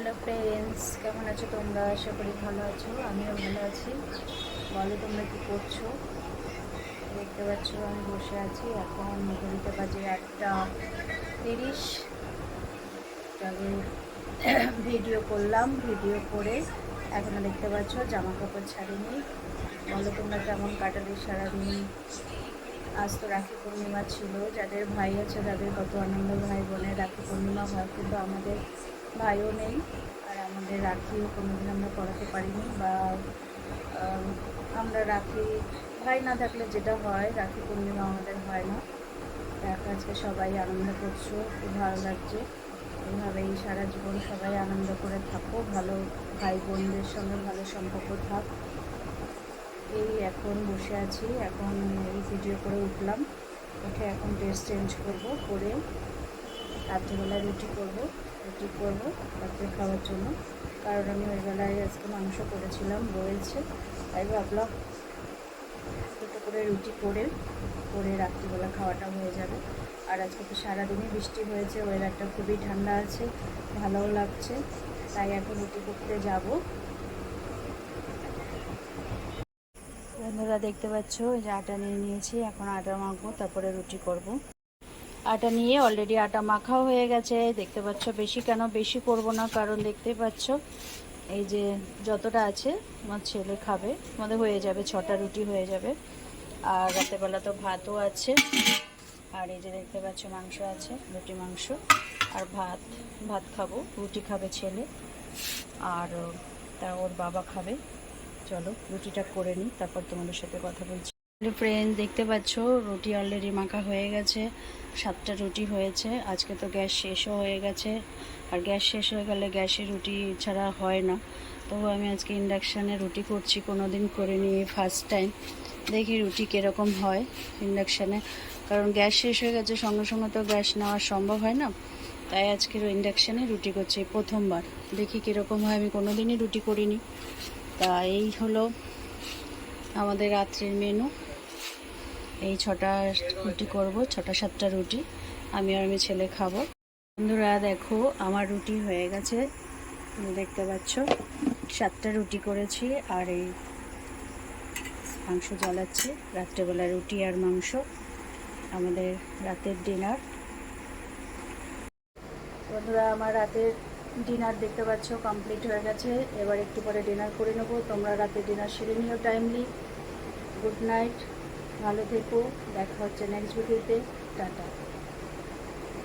Hello friends কেমন আছো তোমরা? আশা করি ভালো আছো, আমিও ভালো আছি। বলো তোমরা কি করছ? দেখতে পাচ্ছ, আমি বসে আছি। এখন ঘড়িতে বাজে একটা তিরিশ। তবে ভিডিও করলাম, ভিডিও করে এখনও দেখতে পাচ্ছ জামা কাপড় ছাড়িনি। বলো তোমরা কেমন কাটালে সারাদিন? আজ তো রাখি পূর্ণিমা ছিল। যাদের ভাই আছে, তাদের কত আনন্দ, ভাই বোনের রাখি পূর্ণিমা হয়, কিন্তু আমাদের ভাইও নেই, আর আমাদের রাখিও কোনোদিন আমরা পড়াতে পারিনি বা আমরা রাখি, ভাই না থাকলে যেটা হয়, রাখি পূর্ণিমা আমাদের হয় না। দেখ আজকে সবাই আনন্দ করছ, খুব ভালো লাগছে। এইভাবেই সারা জীবন সবাই আনন্দ করে থাকো, ভালো ভাই বোনদের সঙ্গে ভালো সম্পর্ক থাক। এই এখন বসে আছি, এখন এই ভিডিও করে উঠলাম, উঠে এখন ড্রেস চেঞ্জ করব, করে রাত্রিবেলায় রুটি করব রুটি করব রাত্রে খাওয়ার জন্য। কারণ আমি ওই বেলায় আজকে মাংস করেছিলাম রয়েছে তাই ভাবলাম দুটো করে রুটি করে করে রাত্রিবেলা খাওয়াটা হয়ে যাবে। আর আজকে তো সারাদিনই বৃষ্টি হয়েছে, ওয়েদারটা খুবই ঠান্ডা আছে, ভালোও লাগছে, তাই এখন রুটি করতে যাব। বন্ধুরা, দেখতে পাচ্ছ যে আটা নিয়ে নিয়েছি, এখন আটা মাখবো, তারপরে রুটি করব। আটা নিয়ে অলরেডি আটা মাখাও হয়ে গেছে। দেখতে পাচ্ছ বেশি কেন? বেশি করব না, কারণ দেখতে পাচ্ছ এই যে যতটা আছে আমার ছেলে খাবে, আমাদের হয়ে যাবে, ছটা রুটি হয়ে যাবে। আর রাতেরবেলা তো ভাতও আছে। আর এই যে দেখতে পাচ্ছ মাংস আছে, রুটি মাংস। আর ভাত ভাত খাব, রুটি খাবে ছেলে। আর, তা ওর বাবা খাবে। চলো, রুটিটা করে নিই, তারপর তোমাদের সাথে কথা বলছি। ফ্রেন্ড দেখতে পাচ্ছ? রুটি অলরেডি মাখা হয়ে গেছে। সাতটা রুটি হয়েছে। আজকে তো গ্যাস শেষও হয়ে গেছে। আর গ্যাস শেষ হয়ে গেলে গ্যাসে রুটি ছাড়া হয় না। তবু আমি আজকে ইন্ডাকশানে রুটি করছি কোনো দিন করে নিয়ে ফার্স্ট টাইম দেখি রুটি কীরকম হয় ইন্ডাকশানে কারণ গ্যাস শেষ হয়ে গেছে, সঙ্গে সঙ্গে তো গ্যাস নেওয়া সম্ভব হয় না। তাই আজকের ইন্ডাকশানে রুটি করছি, প্রথমবার। দেখি কীরকম হয়, আমি কোনো দিনই রুটি করিনি। তা এই হলো আমাদের রাত্রের মেনু এই ছটা রুটি করব, ছটা সাতটা রুটি। আমি আর আমি ছেলে খাব। বন্ধুরা, দেখো, আমার রুটি হয়ে গেছে। তুমি দেখতে পাচ্ছ, সাতটা রুটি করেছি আর এই মাংস জ্বালাচ্ছি। রাত্রেবেলা রুটি আর মাংস, আমাদের রাতের ডিনার বন্ধুরা, আমার রাতের ডিনার দেখতে পাচ্ছ কমপ্লিট হয়ে গেছে। এবার একটু পরে ডিনার করে নেব। তোমরা রাতে ডিনার সেরে নিও টাইমলি গুড নাইট ভালো থেকো দেখা হচ্ছে নেক্সট ভিডিওতে টাটা।